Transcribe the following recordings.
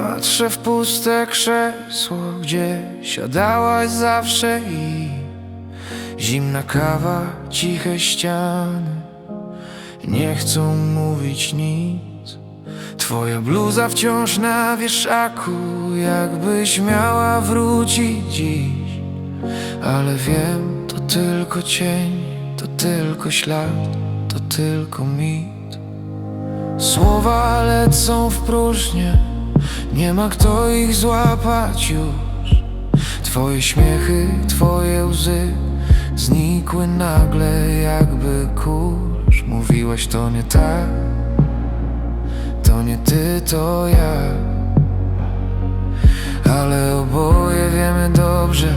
Patrzę w puste krzesło, gdzie siadałaś zawsze i Zimna kawa, ciche ściany. Nie chcą mówić nic. Twoja bluza wciąż na wieszaku Jakbyś miała wrócić dziś. Ale wiem, to tylko cień To tylko ślad To tylko mit. Słowa lecą w próżnię Nie ma kto ich złapać już. Twoje śmiechy, twoje łzy Znikły nagle jakby kurz. Mówiłaś to nie tak To nie ty, to ja. Ale oboje wiemy dobrze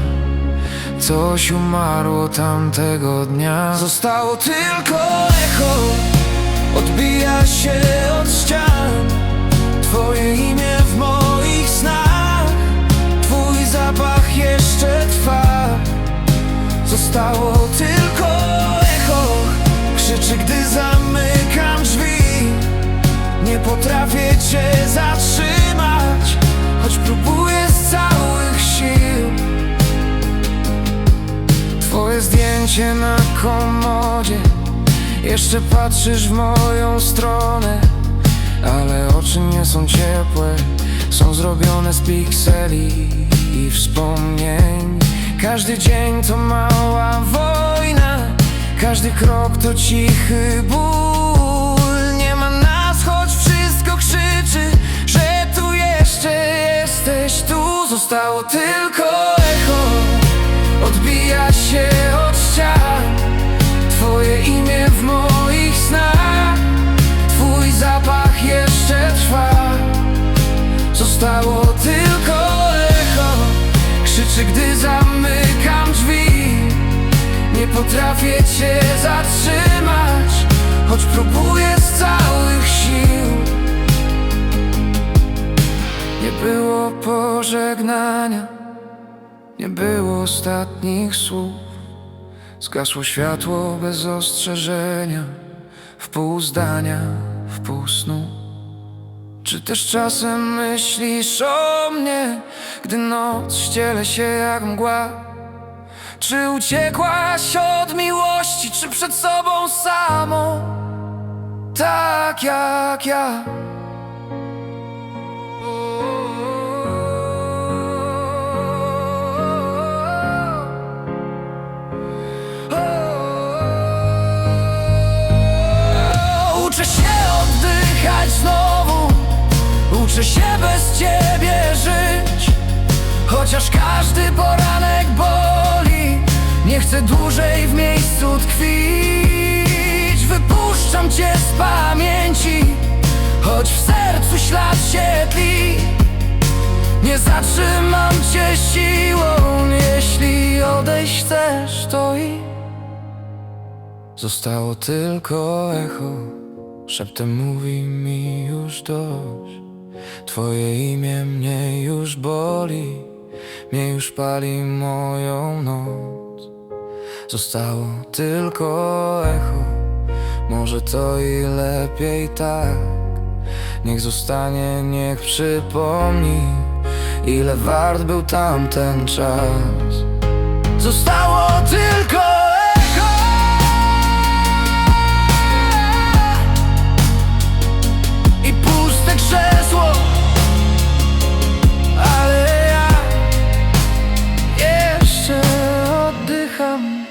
Coś umarło tamtego dnia. Zostało tylko echo Zostało tylko echo. Krzyczy, gdy zamykam drzwi. Nie potrafię cię zatrzymać Choć próbuję z całych sił. Twoje zdjęcie na komodzie. Jeszcze patrzysz w moją stronę Ale oczy nie są ciepłe Są zrobione z pikseli i wspomnień. Każdy dzień to mała wojna Każdy krok to cichy ból. Nie ma nas, choć wszystko krzyczy Że tu jeszcze jesteś Tu zostało tylko echo. Odbija się Krzyczy, gdy zamykam drzwi Nie potrafię cię zatrzymać Choć próbuję z całych sił. Nie było pożegnania Nie było ostatnich słów. Zgasło światło bez ostrzeżenia W pół zdania, w pół snu Czy też czasem myślisz o mnie Gdy noc ściele się jak mgła? Czy uciekłaś od miłości Czy przed sobą samą Tak jak ja Uczę się bez ciebie żyć. Chociaż każdy poranek boli Nie chcę dłużej w miejscu tkwić. Wypuszczam cię z pamięci Choć w sercu ślad się tli. Nie zatrzymam cię siłą Jeśli odejść chcesz to i Zostało tylko echo. Szeptem mówi mi już dość Twoje imię mnie już boli Mnie już pali moją noc. Zostało tylko echo Może to i lepiej tak. Niech zostanie, niech przypomni Ile wart był tamten czas. Zostało tylko come